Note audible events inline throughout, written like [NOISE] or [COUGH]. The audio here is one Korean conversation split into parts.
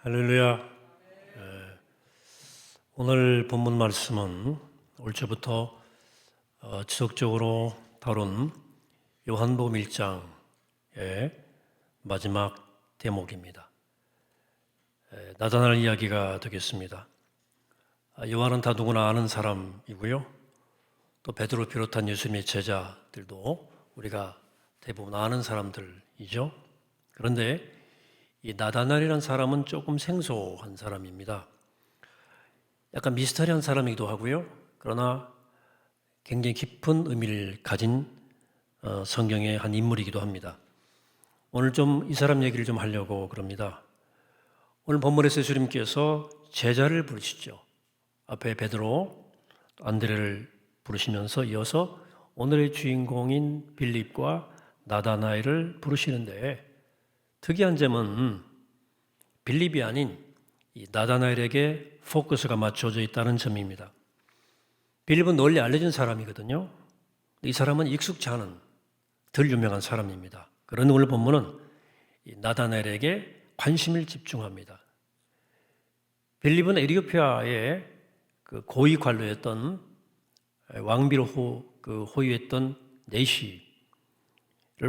할렐루야. 예, 오늘 본문 말씀은 올 초부터 어, 지속적으로 다룬 요한복음 1장의 마지막 대목입니다. 예, 나다날 이야기가 되겠습니다. 아, 요한은 다 누구나 아는 사람이고요. 또 베드로 비롯한 예수님의 제자들도 우리가 대부분 아는 사람들이죠. 그런데 이 나다날이라는 사람은 조금 생소한 사람입니다. 약간 미스터리한 사람이기도 하고요. 그러나 굉장히 깊은 의미를 가진 어, 성경의 한 인물이기도 합니다. 오늘 좀 이 사람 얘기를 좀 하려고 그럽니다. 오늘 본문에서 예수님께서 제자를 부르시죠. 앞에 베드로, 안드레를 부르시면서 이어서 오늘의 주인공인 빌립과 나다나엘을 부르시는데 특이한 점은 빌립이 아닌 이 나다나엘에게 포커스가 맞춰져 있다는 점입니다. 빌립은 널리 알려진 사람이거든요. 이 사람은 익숙치 않은 덜 유명한 사람입니다. 그런 오늘 본문은 이 나다나엘에게 관심을 집중합니다. 빌립은 에리오피아의 그 고위 관료였던 왕비로 호, 그 호위했던 네시를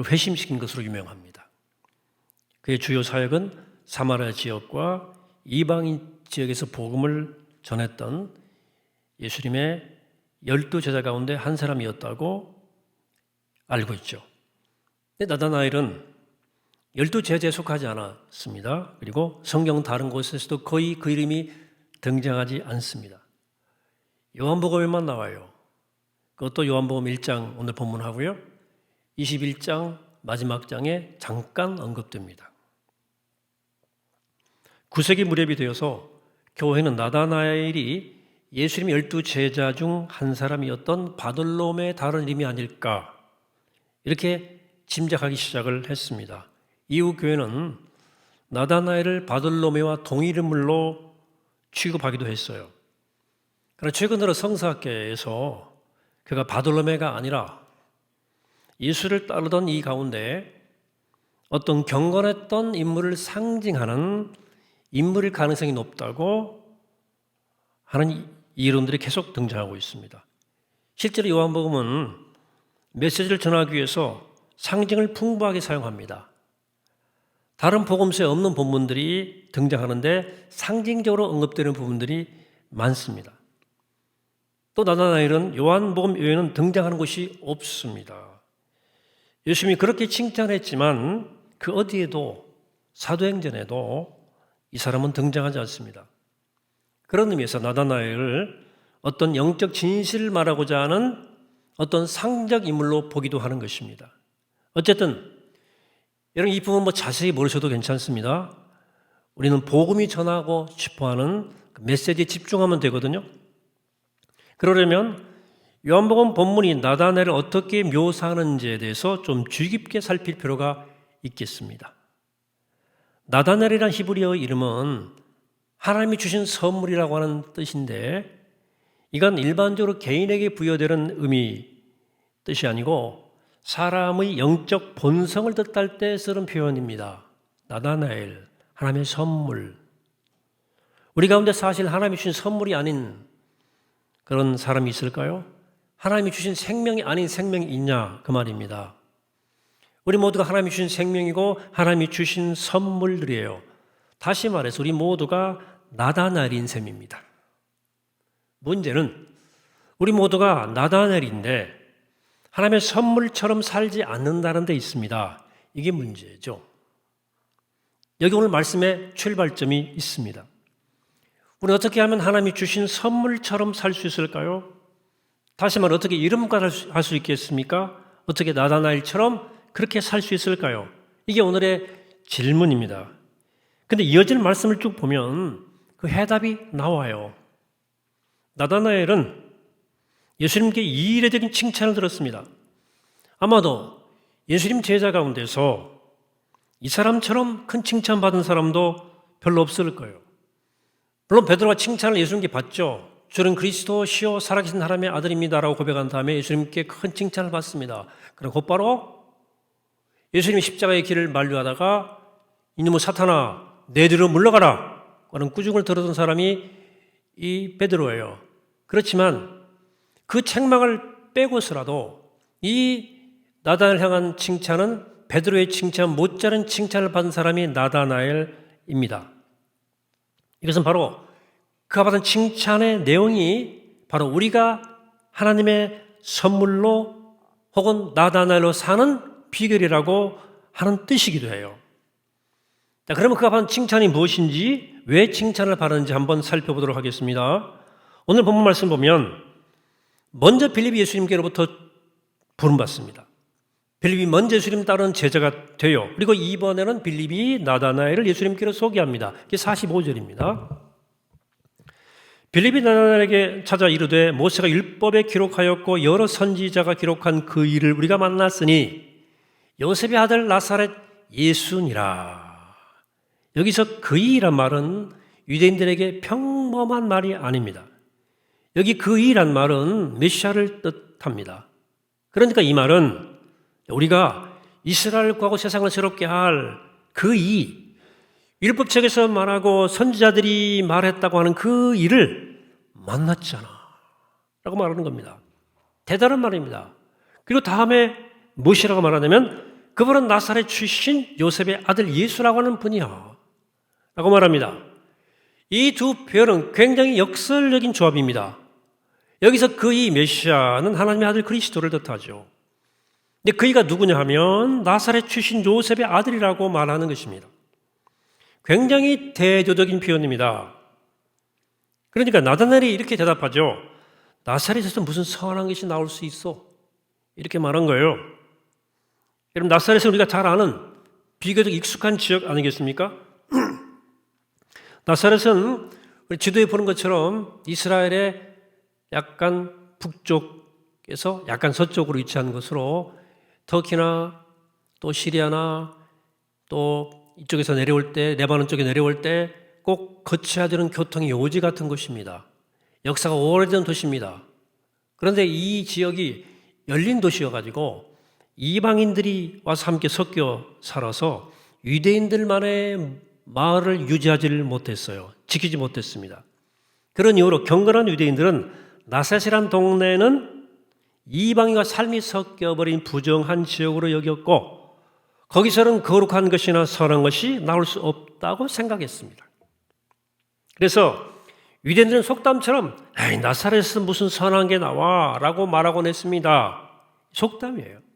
회심시킨 것으로 유명합니다. 그의 주요 사역은 사마리아 지역과 이방인 지역에서 복음을 전했던 예수님의 열두 제자 가운데 한 사람이었다고 알고 있죠. 근데 나다나엘은 열두 제자에 속하지 않았습니다. 그리고 성경 다른 곳에서도 거의 그 이름이 등장하지 않습니다. 요한복음에만 나와요. 그것도 요한복음 1장 오늘 본문하고요. 21장 마지막 장에 잠깐 언급됩니다. 9세기 무렵이 되어서 교회는 나다나엘이 예수님 열두 제자 중 한 사람이었던 바돌롬의 다른 이름이 아닐까 이렇게 짐작하기 시작을 했습니다. 이후 교회는 나다나엘을 바돌로메와 동일인물로 취급하기도 했어요. 그러나 최근 들어 성사학계에서 그가 바돌로메가 아니라 예수를 따르던 이 가운데 어떤 경건했던 인물을 상징하는 인물일 가능성이 높다고 하는 이론들이 계속 등장하고 있습니다. 실제로 요한복음은 메시지를 전하기 위해서 상징을 풍부하게 사용합니다. 다른 복음서에 없는 본문들이 등장하는데 상징적으로 언급되는 부분들이 많습니다. 또 나다나엘은 요한복음 외에는 등장하는 곳이 없습니다. 예수님이 그렇게 칭찬했지만 그 어디에도 사도행전에도 이 사람은 등장하지 않습니다. 그런 의미에서 나다나엘을 어떤 영적 진실을 말하고자 하는 어떤 상적 인물로 보기도 하는 것입니다. 어쨌든 여러분 이 부분 뭐 자세히 모르셔도 괜찮습니다. 우리는 복음이 전하고 싶어하는 그 메시지에 집중하면 되거든요. 그러려면 요한복음 본문이 나다나엘을 어떻게 묘사하는지에 대해서 좀 주의 깊게 살필 필요가 있겠습니다. 나다넬이란 히브리어 이름은 하나님이 주신 선물이라고 하는 뜻인데 이건 일반적으로 개인에게 부여되는 의미 뜻이 아니고 사람의 영적 본성을 뜻할 때 쓰는 표현입니다. 나다나엘, 하나님의 선물. 우리 가운데 사실 하나님이 주신 선물이 아닌 그런 사람이 있을까요? 하나님이 주신 생명이 아닌 생명이 있냐? 그 말입니다. 우리 모두가 하나님이 주신 생명이고 하나님이 주신 선물들이에요. 다시 말해서 우리 모두가 나다날인 셈입니다. 문제는 우리 모두가 나다날인데 하나님의 선물처럼 살지 않는다는 데 있습니다. 이게 문제죠. 여기 오늘 말씀의 출발점이 있습니다. 우리 어떻게 하면 하나님이 주신 선물처럼 살 수 있을까요? 다시 말해 어떻게 이름과 할 수 있겠습니까? 어떻게 나다나일처럼 그렇게 살 수 있을까요? 이게 오늘의 질문입니다. 근데 이어지는 말씀을 쭉 보면 그 해답이 나와요. 나다나엘은 예수님께 이례적인 칭찬을 들었습니다. 아마도 예수님 제자 가운데서 이 사람처럼 큰 칭찬 받은 사람도 별로 없을 거예요. 물론 베드로가 칭찬을 예수님께 받죠. 저는 그리스도시요 살아계신 하나님의 아들입니다라고 고백한 다음에 예수님께 큰 칭찬을 받습니다. 그리고 곧바로 예수님이 십자가의 길을 만류하다가 이놈의 사탄아 내 뒤로 물러가라 하는 꾸중을 들었던 사람이 이 베드로예요. 그렇지만 그 책망을 빼고서라도 이 나단을 향한 칭찬은 베드로의 칭찬 못자른 칭찬을 받은 사람이 나다나엘입니다. 이것은 바로 그가 받은 칭찬의 내용이 바로 우리가 하나님의 선물로 혹은 나다나엘로 사는 비결이라고 하는 뜻이기도 해요. 자, 그러면 그가 받은 칭찬이 무엇인지, 왜 칭찬을 받았는지 한번 살펴보도록 하겠습니다. 오늘 본문 말씀 보면, 먼저 빌립이 예수님께로부터 부름받습니다. 빌립이 먼저 예수님 따른 제자가 돼요. 그리고 이번에는 빌립이 나다나엘을 예수님께로 소개합니다. 이게 45절입니다. 빌립이 나다나엘에게 찾아 이르되 모세가 율법에 기록하였고 여러 선지자가 기록한 그 일을 우리가 만났으니 요셉의 아들 나사렛 예수니라. 여기서 그이란 말은 유대인들에게 평범한 말이 아닙니다. 여기 그이란 말은 메시아를 뜻합니다. 그러니까 이 말은 우리가 이스라엘 구하고 세상을 새롭게 할 그 이, 율법책에서 말하고 선지자들이 말했다고 하는 그 일을 만났잖아. 라고 말하는 겁니다. 대단한 말입니다. 그리고 다음에 무엇이라고 말하냐면 그분은 나사렛 출신 요셉의 아들 예수라고 하는 분이야. 라고 말합니다. 이 두 표현은 굉장히 역설적인 조합입니다. 여기서 그이 메시아는 하나님의 아들 그리스도를 뜻하죠. 근데 그이가 누구냐 하면 나사렛 출신 요셉의 아들이라고 말하는 것입니다. 굉장히 대조적인 표현입니다. 그러니까 나다넬이 이렇게 대답하죠. 나사렛에서 무슨 선한 것이 나올 수 있어? 이렇게 말한 거예요. 여러분 나사렛은 우리가 잘 아는 비교적 익숙한 지역 아니겠습니까? [CLEARS THROAT] 나사렛은 우리 지도에 보는 것처럼 이스라엘의 약간 북쪽에서 약간 서쪽으로 위치한 것으로 터키나 또 시리아나 또 이쪽에서 내려올 때 레바논 쪽에 내려올 때 꼭 거쳐야 되는 교통의 요지 같은 곳입니다. 역사가 오래된 도시입니다. 그런데 이 지역이 열린 도시여가지고 이방인들이 와서 함께 섞여 살아서 유대인들만의 마을을 유지하지를 못했어요. 지키지 못했습니다. 그런 이유로 경건한 유대인들은 나사렛이란 동네는 이방인과 삶이 섞여버린 부정한 지역으로 여겼고 거기서는 거룩한 것이나 선한 것이 나올 수 없다고 생각했습니다. 그래서 유대인들은 속담처럼 나사렛에서 무슨 선한 게 나와 라고 말하곤 했습니다. 속담이에요.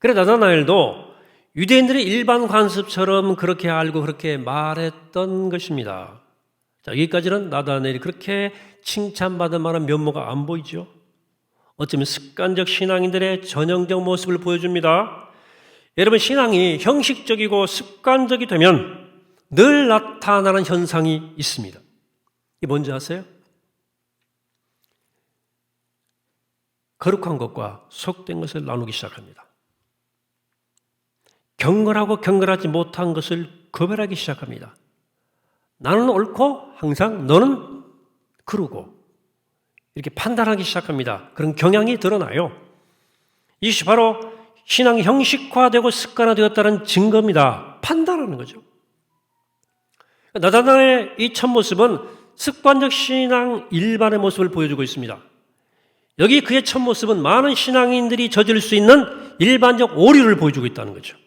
그래 나다나엘도 유대인들의 일반 관습처럼 그렇게 알고 그렇게 말했던 것입니다. 자, 여기까지는 나다나엘이 그렇게 칭찬받을 만한 면모가 안 보이죠. 어쩌면 습관적 신앙인들의 전형적 모습을 보여줍니다. 여러분, 신앙이 형식적이고 습관적이 되면 늘 나타나는 현상이 있습니다. 이게 뭔지 아세요? 거룩한 것과 속된 것을 나누기 시작합니다. 경건하고 경건하지 못한 것을 구별하기 시작합니다. 나는 옳고 항상 너는 그르고 이렇게 판단하기 시작합니다. 그런 경향이 드러나요. 이것이 바로 신앙이 형식화되고 습관화되었다는 증거입니다. 판단하는 거죠. 나다나의 이 첫 모습은 습관적 신앙 일반의 모습을 보여주고 있습니다. 여기 그의 첫 모습은 많은 신앙인들이 저지를 수 있는 일반적 오류를 보여주고 있다는 거죠.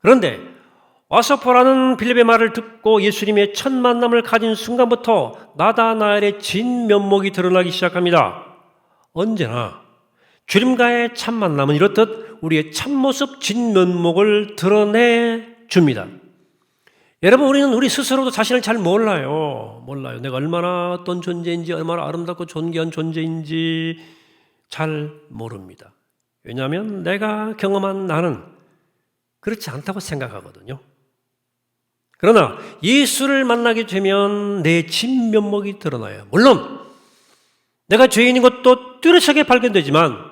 그런데 와서포라는 빌립의 말을 듣고 예수님의 첫 만남을 가진 순간부터 나다나엘의 진 면목이 드러나기 시작합니다. 언제나 주님과의 첫 만남은 이렇듯 우리의 참모습 진 면목을 드러내 줍니다. 여러분, 우리는 우리 스스로도 자신을 잘 몰라요. 몰라요. 내가 얼마나 어떤 존재인지, 얼마나 아름답고 존귀한 존재인지 잘 모릅니다. 왜냐하면 내가 경험한 나는 그렇지 않다고 생각하거든요. 그러나 예수를 만나게 되면 내 진면목이 드러나요. 물론 내가 죄인인 것도 뚜렷하게 발견되지만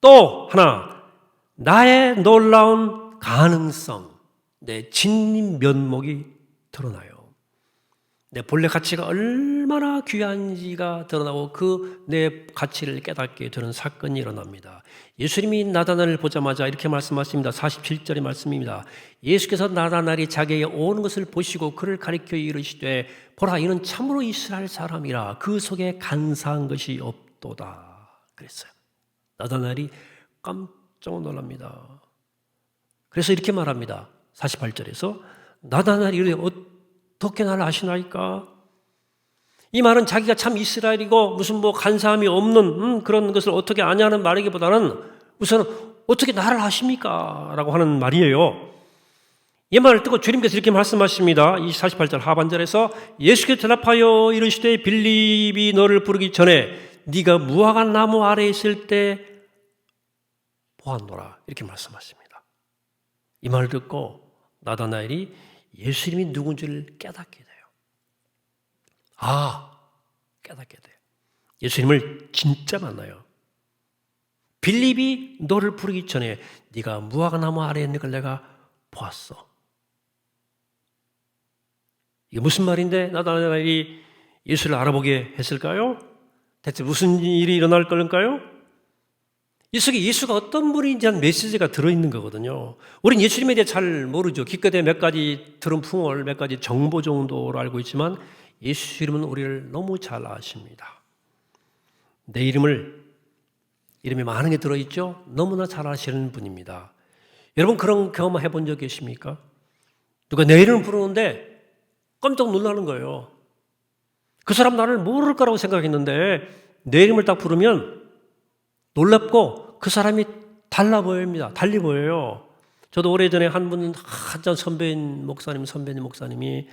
또 하나 나의 놀라운 가능성, 내 진면목이 드러나요. 내 본래 가치가 얼마나 얼마나 귀한지가 드러나고 그 내 가치를 깨닫게 되는 사건이 일어납니다. 예수님이 나다나를 보자마자 이렇게 말씀하십니다. 47절의 말씀입니다. 예수께서 나다나리 자기에게 것을 보시고 그를 가리켜 이르시되 보라 이는 참으로 이스라엘 사람이라 그 속에 간사한 것이 없도다. 그랬어요. 나다나리 깜짝 놀랍니다. 그래서 이렇게 말합니다. 48절에서 나다나리 어떻게 나를 아시나이까? 이 말은 자기가 참 이스라엘이고 무슨 뭐 간사함이 없는 음, 그런 것을 어떻게 아냐는 말이기보다는 우선 어떻게 나를 아십니까? 라고 하는 말이에요. 이 말을 듣고 주님께서 이렇게 말씀하십니다. 이 48절 하반절에서 예수께 대답하여 이르시되 빌립이 너를 부르기 전에 네가 무화과 나무 아래에 있을 때 보았노라 이렇게 말씀하십니다. 이 말을 듣고 나다나엘이 예수님이 누군지를 깨닫게. 아, 깨닫게 돼요. 예수님을 진짜 만나요. 빌립이 너를 부르기 전에 네가 무화과 나무 아래에 있는 걸 내가 보았어. 이게 무슨 말인데 나다나엘이 예수를 알아보게 했을까요? 대체 무슨 일이 일어날 걸까요? 이 속에 예수가 어떤 분인지 한 메시지가 들어있는 거거든요. 우린 예수님에 대해 잘 모르죠. 기껏해 몇 가지 들은 풍월, 몇 가지 정보 정도로 알고 있지만 예수 이름은 우리를 너무 잘 아십니다. 내 이름을 이름이 많은 게 들어있죠. 너무나 잘 아시는 분입니다. 여러분 그런 경험 해본 적 계십니까? 누가 내 이름을 부르는데 깜짝 놀라는 거예요. 그 사람 나를 모를 거라고 생각했는데 내 이름을 딱 부르면 놀랍고 그 사람이 달라 보입니다. 달리 보여요. 저도 오래전에 한 분, 한전 선배인 목사님, 선배님 목사님이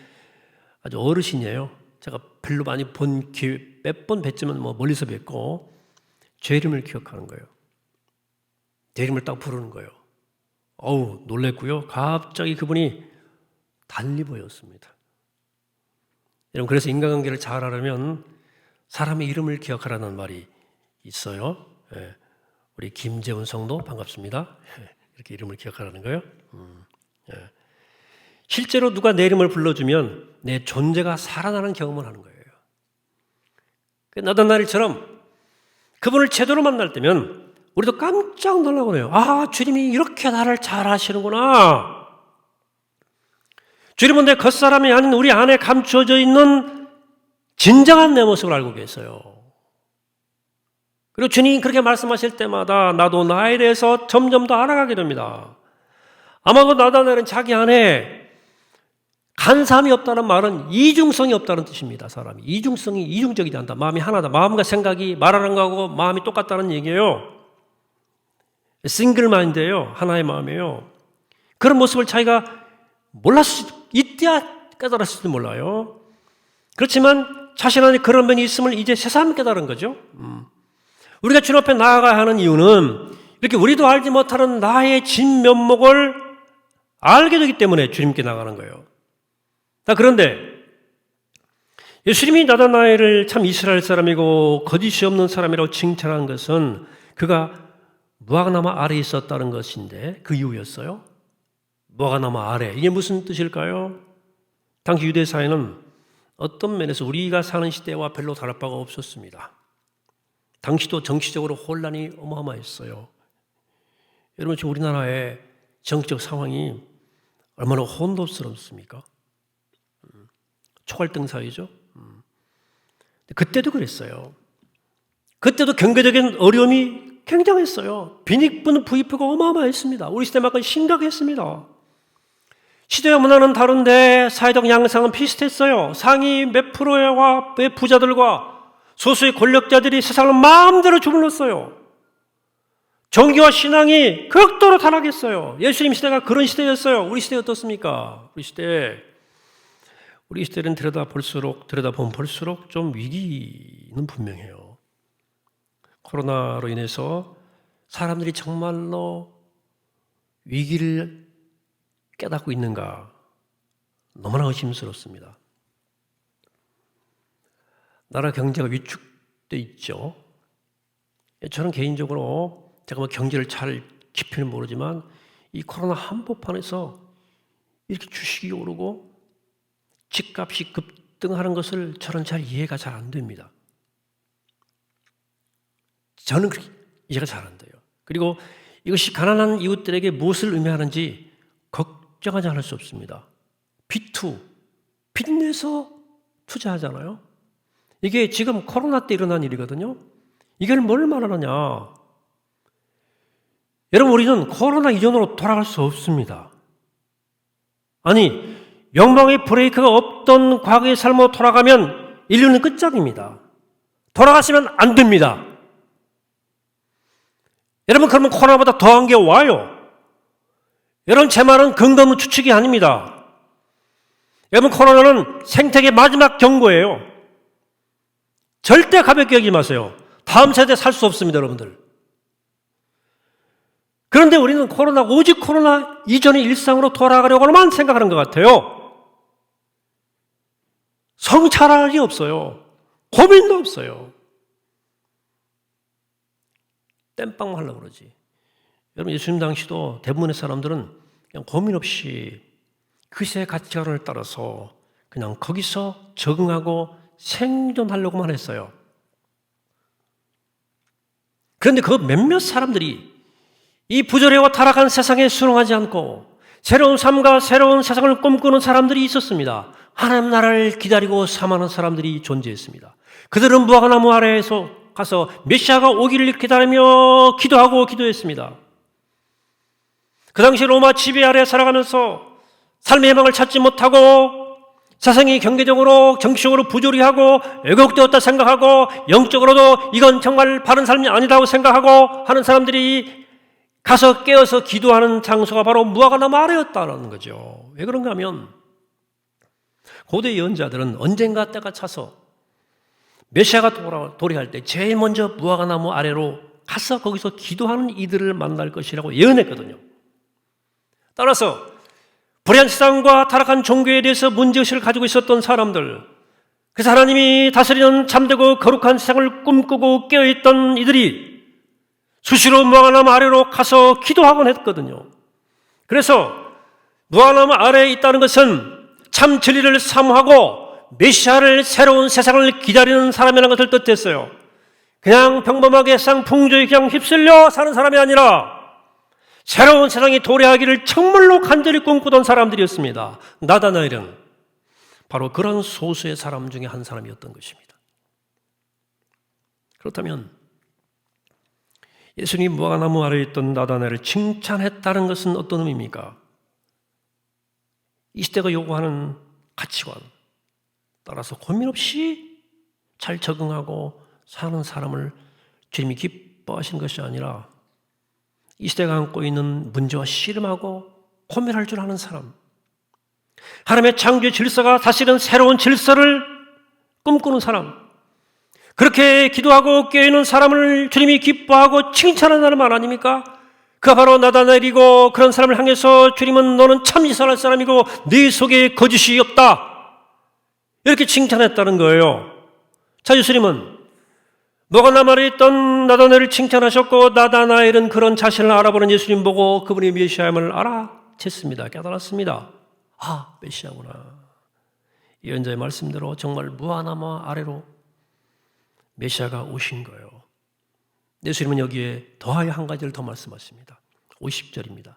아주 어르신이에요. 제가 별로 많이 본 기회, 몇번 뵀지만 뭐 멀리서 뵙고 제 이름을 기억하는 거예요. 내 이름을 딱 부르는 거예요. 어우, 놀랬고요. 갑자기 그분이 달리 보였습니다. 여러분, 그래서 인간관계를 잘 하려면 사람의 이름을 기억하라는 말이 있어요. 예. 우리 김재훈 성도 반갑습니다. 예. [LAUGHS] 이렇게 이름을 기억하라는 거예요. 음, 예. 실제로 누가 내 이름을 불러주면 내 존재가 살아나는 경험을 하는 거예요. 그 나다나엘처럼 그분을 제대로 만날 때면 우리도 깜짝 놀라고 해요. 아, 주님이 이렇게 나를 잘 아시는구나. 주님은 내 겉사람이 아닌 우리 안에 감추어져 있는 진정한 내 모습을 알고 계세요. 그리고 주님이 그렇게 말씀하실 때마다 나도 나에 대해서 점점 더 알아가게 됩니다. 아마 그 나다나엘은 자기 안에 간사함이 없다는 말은 이중성이 없다는 뜻입니다. 사람이 이중성이 이중적이지 않다. 마음이 하나다. 마음과 생각이 말하는 거하고 마음이 똑같다는 얘기예요. 싱글 마인드예요. 하나의 마음이에요. 그런 모습을 자기가 몰랐을 이때야 깨달았을지 몰라요. 그렇지만 자신 안에 그런 면이 있음을 이제 새삼 깨달은 거죠. 음. 우리가 주님 앞에 나아가야 하는 이유는 이렇게 우리도 알지 못하는 나의 진면목을 알게 되기 때문에 주님께 나가는 거예요. 자, 그런데 예수님이 나다나엘을 참 이스라엘 사람이고 거짓이 없는 사람이라고 칭찬한 것은 그가 무화과나무 아래에 있었다는 것인데 그 이유였어요. 무화과나무 아래. 이게 무슨 뜻일까요? 당시 유대 사회는 어떤 면에서 우리가 사는 시대와 별로 다를 바가 없었습니다. 당시도 정치적으로 혼란이 어마어마했어요. 여러분 지금 우리나라의 정치적 상황이 얼마나 혼돈스럽습니까? 초갈등 사회죠. 음. 그때도 그랬어요. 그때도 경제적인 어려움이 굉장했어요. 빈익분 부익부가 어마어마했습니다. 우리 시대만큼 심각했습니다. 시대와 문화는 다른데 사회적 양상은 비슷했어요. 상위 몇 프로와 부자들과 소수의 권력자들이 세상을 마음대로 주물렀어요. 정기와 신앙이 극도로 타락했어요. 예수님 시대가 그런 시대였어요. 우리 시대 어떻습니까? 우리 시대 우리 시대는 들여다 볼수록 들여다 보면 볼수록 좀 위기는 분명해요. 코로나로 인해서 사람들이 정말로 위기를 깨닫고 있는가 너무나 의심스럽습니다. 나라 경제가 위축돼 있죠. 저는 개인적으로 제가 뭐 경제를 잘 깊이는 모르지만 이 코로나 한복판에서 이렇게 주식이 오르고 집값이 급 급등하는 것을 저는 잘 이해가 잘 안 됩니다. 저는 이해가 잘 안 돼요. 그리고 이것이 가난한 이웃들에게 무엇을 의미하는지 걱정하지 않을 수 없습니다. 빚투, 빚내서 투자하잖아요. 이게 지금 코로나 때 일어난 일이거든요. 이걸 뭘 말하느냐? 여러분, 우리는 코로나 이전으로 돌아갈 수 없습니다. 아니, 영광의 브레이크가 없던 과거의 삶으로 돌아가면 인류는 끝장입니다. 돌아가시면 안 됩니다. 여러분, 그러면 코로나보다 더한 게 와요. 여러분, 제 말은 근거무 추측이 아닙니다. 여러분, 코로나는 생태계 마지막 경고예요. 절대 가볍게 여기지 마세요. 다음 세대 살 수 없습니다, 여러분들. 그런데 우리는 코로나, 오직 코로나 이전의 일상으로 돌아가려고만 생각하는 것 같아요. 성찰할 이 없어요. 고민도 없어요. 땜빵만 하려고 그러지. 여러분, 예수님 당시도 대부분의 사람들은 그냥 고민 없이 그 시대의 가치관을 따라서 그냥 거기서 적응하고 생존하려고만 했어요. 그런데 그 몇몇 사람들이 이 부조리와 타락한 세상에 순응하지 않고 새로운 삶과 새로운 세상을 꿈꾸는 사람들이 있었습니다. 하나님 나라를 기다리고 사모하는 사람들이 존재했습니다. 그들은 무화과나무 아래에서 가서 메시아가 오기를 기다리며 기도하고 기도했습니다. 그 당시 로마 지배 아래 살아가면서 삶의 희망을 찾지 못하고 세상이 경제적으로 정치적으로 부조리하고 왜곡되었다 생각하고 영적으로도 이건 정말 바른 삶이 아니다고 생각하고 하는 사람들이 가서 깨어서 기도하는 장소가 바로 무화과나무 아래였다는 거죠. 왜 그런가 하면 고대 예언자들은 언젠가 때가 차서 메시아가 도래할 때 제일 먼저 무화과 나무 아래로 가서 거기서 기도하는 이들을 만날 것이라고 예언했거든요. 따라서 불의한 세상과 타락한 종교에 대해서 문제의식을 가지고 있었던 사람들, 그 하나님이 다스리는 참되고 거룩한 세상을 꿈꾸고 깨어있던 이들이 수시로 무화과나무 아래로 가서 기도하곤 했거든요. 그래서 무화과나무 아래에 있다는 것은 참 진리를 사모하고 메시아를 새로운 세상을 기다리는 사람이라는 것을 뜻했어요. 그냥 평범하게 쌍풍조에 그냥 휩쓸려 사는 사람이 아니라 새로운 세상이 도래하기를 정말로 간절히 꿈꾸던 사람들이었습니다. 나다나엘은 바로 그런 소수의 사람 중에 한 사람이었던 것입니다. 그렇다면 예수님이 무화과나무 아래에 있던 나다나엘을 칭찬했다는 것은 어떤 의미입니까? 이 시대가 요구하는 가치관 따라서 고민 없이 잘 적응하고 사는 사람을 주님이 기뻐하신 것이 아니라 이 시대가 안고 있는 문제와 씨름하고 고민할 줄 아는 사람. 하나님의 창조의 질서가 사실은 새로운 질서를 꿈꾸는 사람. 그렇게 기도하고 깨어있는 사람을 주님이 기뻐하고 칭찬하는 사람 아닙니까? 그가 바로 나다나엘이고 그런 사람을 향해서 주님은 너는 참 이상할 사람이고 네 속에 거짓이 없다. 이렇게 칭찬했다는 거예요. 자, 예수님은 너가나말에 있던 나다나엘을 칭찬하셨고 나다나엘은 그런 자신을 알아보는 예수님 보고 그분이 메시아임을 알아챘습니다. 깨달았습니다. 아, 메시아구나. 예언자의 말씀대로 정말 무하나무 아래로 메시아가 오신 거예요. 예수님은 여기에 더하여 한 가지를 더 말씀하십니다. 50절입니다.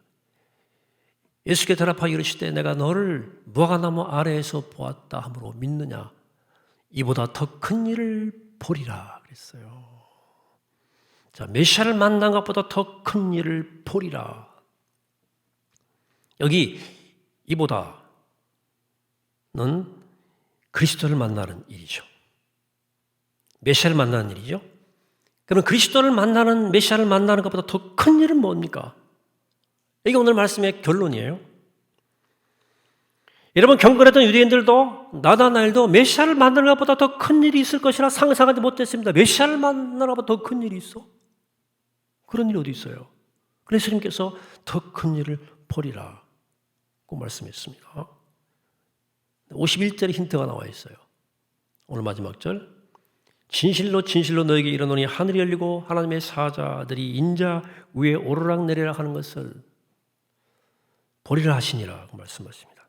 예수께 대답하여 이르시되 내가 너를 무화과나무 아래에서 보았다 함으로 믿느냐 이보다 더 큰 일을 보리라 그랬어요. 자, 메시아를 만난 것보다 더 큰 일을 보리라. 여기 이보다는 그리스도를 만나는 일이죠. 메시아를 만나는 일이죠. 그러면 그리스도를 만나는 메시아를 만나는 것보다 더 큰 일은 뭡니까? 이게 오늘 말씀의 결론이에요. 여러분 경건했던 유대인들도 나다나엘도 메시아를 만나는 것보다 더 큰 일이 있을 것이라 상상하지 못했습니다. 메시아를 만나는 것보다 더 큰 일이 있어? 그런 일이 어디 있어요? 그래서 주님께서 더 큰 일을 보리라고 말씀했습니다. 51절에 힌트가 나와 있어요. 오늘 마지막 절. 진실로 진실로 너에게 이르노니 하늘이 열리고 하나님의 사자들이 인자 위에 오르락 내리락 하는 것을 보리라 하시니라고 말씀하십니다.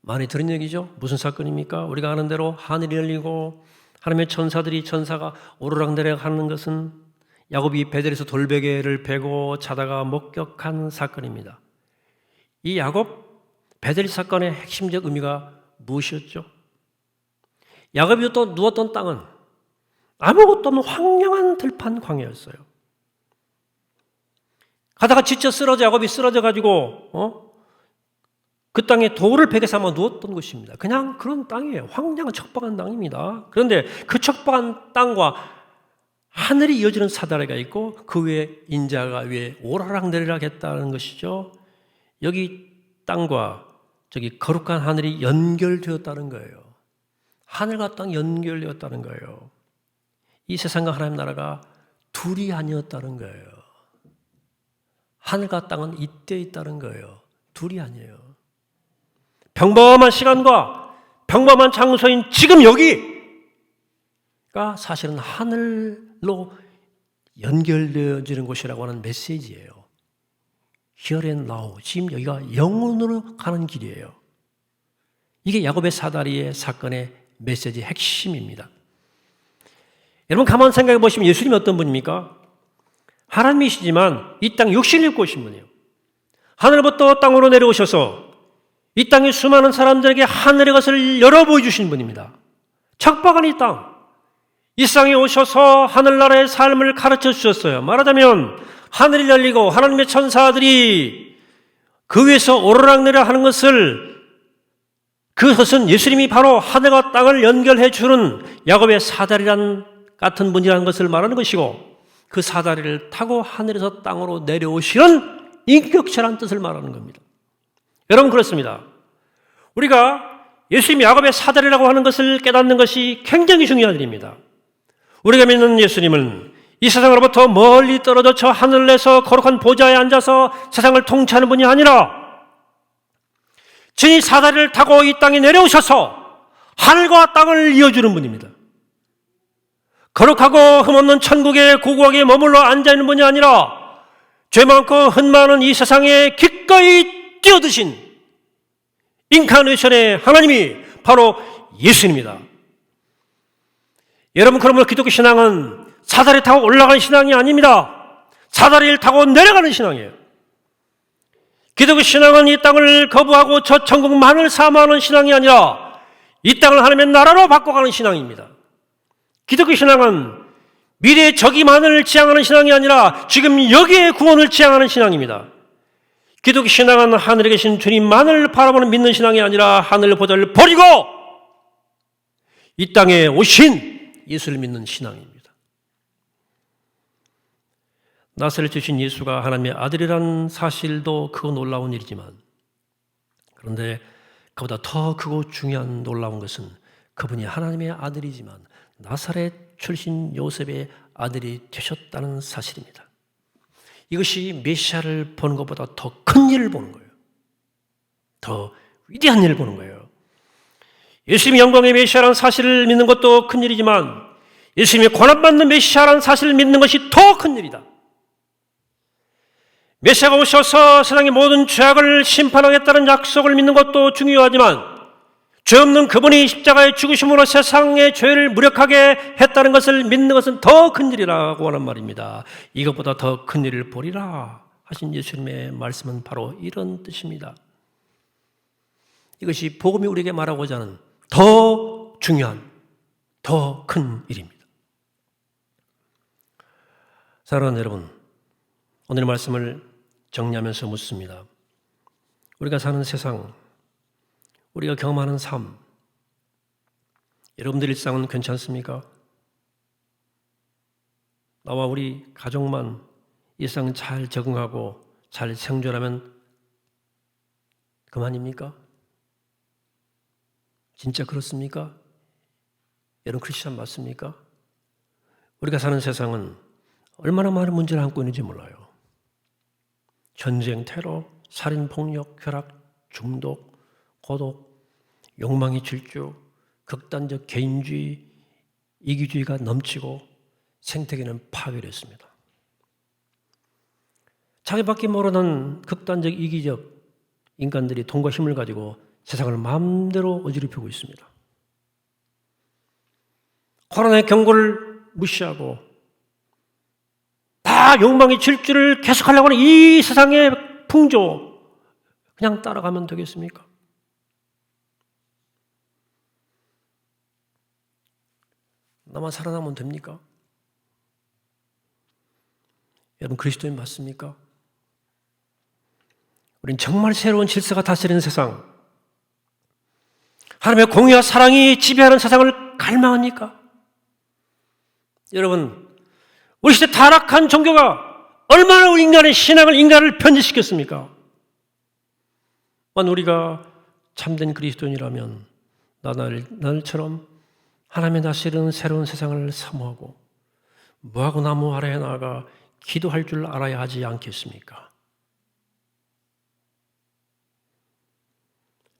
많이 들은 얘기죠. 무슨 사건입니까? 우리가 아는 대로 하늘이 열리고 하나님의 천사들이 천사가 오르락 내리락 하는 것은 야곱이 베델에서 돌베개를 베고 자다가 목격한 사건입니다. 이 야곱 베델 사건의 핵심적 의미가 무엇이었죠? 야곱이 또 누웠던 땅은 아무것도 없는 황량한 들판 광야였어요. 가다가 지쳐 쓰러져 야곱이 쓰러져 가지고 어? 그 땅에 돌을 베개 삼아 누웠던 곳입니다. 그냥 그런 땅이에요. 황량한 척박한 땅입니다. 그런데 그 척박한 땅과 하늘이 이어지는 사다리가 있고 그 위에 인자가 위에 오라락 내리락 했다는 것이죠. 여기 땅과 저기 거룩한 하늘이 연결되었다는 거예요. 하늘과 땅 연결되었다는 거예요. 이 세상과 하나님 나라가 둘이 아니었다는 거예요. 하늘과 땅은 이때 있다는 거예요. 둘이 아니에요. 평범한 시간과 평범한 장소인 지금 여기가 사실은 하늘로 연결되어지는 곳이라고 하는 메시지예요. Here and now. 지금 여기가 영혼으로 가는 길이에요. 이게 야곱의 사다리의 사건의 메시지 핵심입니다. 여러분 가만 생각해 보시면 예수님이 어떤 분입니까? 하나님이시지만 이 땅 육신을 입고 오신 분이에요. 하늘부터 땅으로 내려오셔서 이 땅의 수많은 사람들에게 하늘의 것을 열어 보여주신 분입니다. 척박한 이 땅. 이 땅에 오셔서 하늘나라의 삶을 가르쳐 주셨어요. 말하자면 하늘이 열리고 하나님의 천사들이 그 위에서 오르락내리락 하는 것을 그것은 예수님이 바로 하늘과 땅을 연결해 주는 야곱의 사다리란 같은 분이라는 것을 말하는 것이고 그 사다리를 타고 하늘에서 땅으로 내려오시는 인격체란 뜻을 말하는 겁니다. 여러분 그렇습니다. 우리가 예수님 야곱의 사다리라고 하는 것을 깨닫는 것이 굉장히 중요한 일입니다. 우리가 믿는 예수님은 이 세상으로부터 멀리 떨어져 저 하늘에서 거룩한 보좌에 앉아서 세상을 통치하는 분이 아니라 진이 사다리를 타고 이 땅에 내려오셔서 하늘과 땅을 이어주는 분입니다. 거룩하고 흠없는 천국의 고고하게 머물러 앉아있는 분이 아니라 죄 많고 흠 많은 이 세상에 기꺼이 뛰어드신 인카네이션의 하나님이 바로 예수님입니다. 여러분 그러면 기독교 신앙은 사다리 타고 올라가는 신앙이 아닙니다. 사다리를 타고 내려가는 신앙이에요. 기독교 신앙은 이 땅을 거부하고 저 천국만을 사모하는 신앙이 아니라 이 땅을 하나님의 나라로 바꿔가는 신앙입니다. 기독교 신앙은 미래의 저기만을 지향하는 신앙이 아니라 지금 여기에 구원을 지향하는 신앙입니다. 기독교 신앙은 하늘에 계신 주님만을 바라보는 믿는 신앙이 아니라 하늘 보좌를 버리고 이 땅에 오신 예수를 믿는 신앙입니다. 나사를 주신 예수가 하나님의 아들이라는 사실도 크고 놀라운 일이지만 그런데 그보다 더 크고 중요한 놀라운 것은 그분이 하나님의 아들이지만 나사렛 출신 요셉의 아들이 되셨다는 사실입니다. 이것이 메시아를 보는 것보다 더 큰 일을 보는 거예요. 더 위대한 일을 보는 거예요. 예수님이 영광의 메시아라는 사실을 믿는 것도 큰 일이지만 예수님이 권한받는 메시아라는 사실을 믿는 것이 더 큰 일이다. 메시아가 오셔서 세상의 모든 죄악을 심판하겠다는 약속을 믿는 것도 중요하지만 죄 없는 그분이 십자가의 죽으심으로 세상의 죄를 무력하게 했다는 것을 믿는 것은 더 큰 일이라고 하는 말입니다. 이것보다 더 큰 일을 보리라 하신 예수님의 말씀은 바로 이런 뜻입니다. 이것이 복음이 우리에게 말하고자 하는 더 중요한, 더 큰 일입니다. 사랑하는 여러분, 오늘 말씀을 정리하면서 묻습니다. 우리가 사는 세상, 우리가 경험하는 삶, 여러분들 일상은 괜찮습니까? 나와 우리 가족만 일상 잘 적응하고 잘 생존하면 그만입니까? 진짜 그렇습니까? 여러분 크리스천 맞습니까? 우리가 사는 세상은 얼마나 많은 문제를 안고 있는지 몰라요. 전쟁, 테러, 살인, 폭력, 혈압, 중독, 고독, 욕망의 질주, 극단적 개인주의, 이기주의가 넘치고 생태계는 파괴됐습니다. 자기밖에 모르는 극단적 이기적 인간들이 돈과 힘을 가지고 세상을 마음대로 어지럽히고 있습니다. 코로나의 경고를 무시하고 다 욕망의 질주를 계속하려고 하는 이 세상의 풍조 그냥 따라가면 되겠습니까? 나만 살아남으면 됩니까? 여러분 그리스도인 맞습니까? 우린 정말 새로운 질서가 다스리는 세상, 하나님의 공의와 사랑이 지배하는 세상을 갈망합니까? 여러분, 우리 시대 타락한 종교가 얼마나 인간의 신앙을, 인간을 변질시켰습니까? 만 우리가 참된 그리스도인이라면 나날, 나처럼 하나님의 다스리는 새로운 세상을 사모하고 무하고 나무 아래에 나가 기도할 줄 알아야 하지 않겠습니까?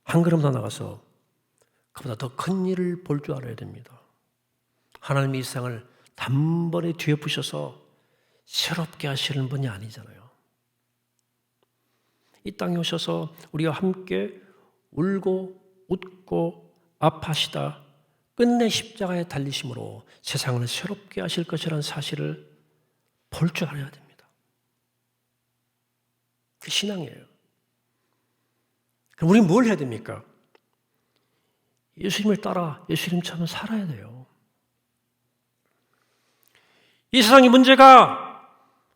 한 걸음 더 나가서 그보다 더 큰 일을 볼 줄 알아야 됩니다. 하나님이 이 세상을 단번에 뒤엎으셔서 새롭게 하시는 분이 아니잖아요. 이 땅에 오셔서 우리와 함께 울고 웃고 아파시다 끝내 십자가에 달리심으로 세상을 새롭게 하실 것이라는 사실을 볼 줄 알아야 됩니다. 그 신앙이에요. 그럼 우리는 뭘 해야 됩니까? 예수님을 따라 예수님처럼 살아야 돼요. 이 세상의 문제가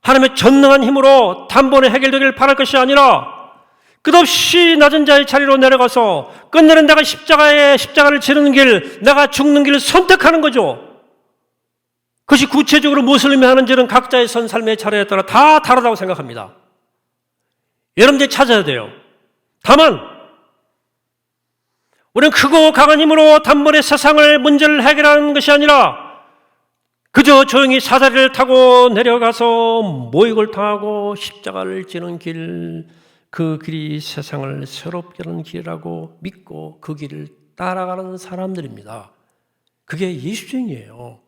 하나님의 전능한 힘으로 단번에 해결되길 바랄 것이 아니라 끝없이 낮은 자의 자리로 내려가서 끝내는 내가 십자가에 십자가를 지르는 길, 내가 죽는 길을 선택하는 거죠. 그것이 구체적으로 무엇을 의미하는지는 각자의 선 삶의 차례에 따라 다 다르다고 생각합니다. 여러분들이 찾아야 돼요. 다만 우리는 크고 강한 힘으로 단번에 세상을 문제를 해결하는 것이 아니라 그저 조용히 사다리를 타고 내려가서 모욕을 당하고 십자가를 지는 길, 그 길이 세상을 새롭게 하는 길이라고 믿고 그 길을 따라가는 사람들입니다. 그게 예수쟁이에요.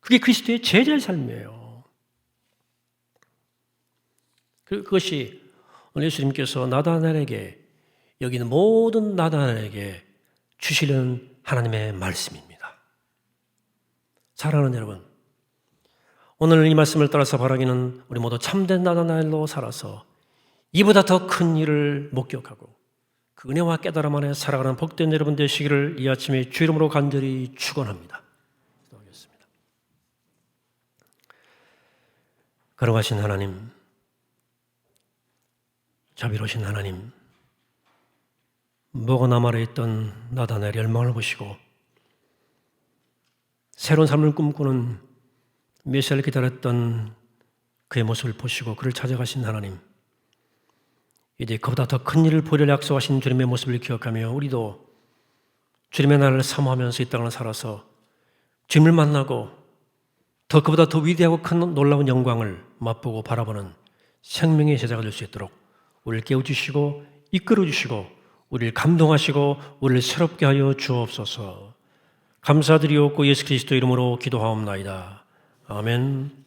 그게 그리스도의 제자의 삶이에요. 그- 그것이 오늘 예수님께서 나다나엘에게 여기는 모든 나다나엘에게 주시려는 하나님의 말씀입니다. 사랑하는 여러분, 오늘 이 말씀을 따라서 바라기는 우리 모두 참된 나다나엘로 살아서 이보다 더 큰 일을 목격하고 그 은혜와 깨달음 안에 살아가는 복된 여러분 되시기를 이 아침에 주 이름으로 간절히 축원합니다. 기도하겠습니다. 걸어가신 하나님, 자비로우신 하나님, 남아래 있던 나다나엘의 열망을 보시고 새로운 삶을 꿈꾸는 메시아를 기다렸던 그의 모습을 보시고 그를 찾아가신 하나님 이제 그보다 더 큰 일을 보려 약속하신 주님의 모습을 기억하며 우리도 주님의 날을 사모하면서 이 땅을 살아서 주님을 만나고 더 그보다 더 위대하고 큰 놀라운 영광을 맛보고 바라보는 생명의 제자가 될 수 있도록 우리를 깨워주시고 이끌어주시고 우리를 감동하시고 우리를 새롭게 하여 주옵소서 감사드리옵고 예수 그리스도 이름으로 기도하옵나이다. 아멘.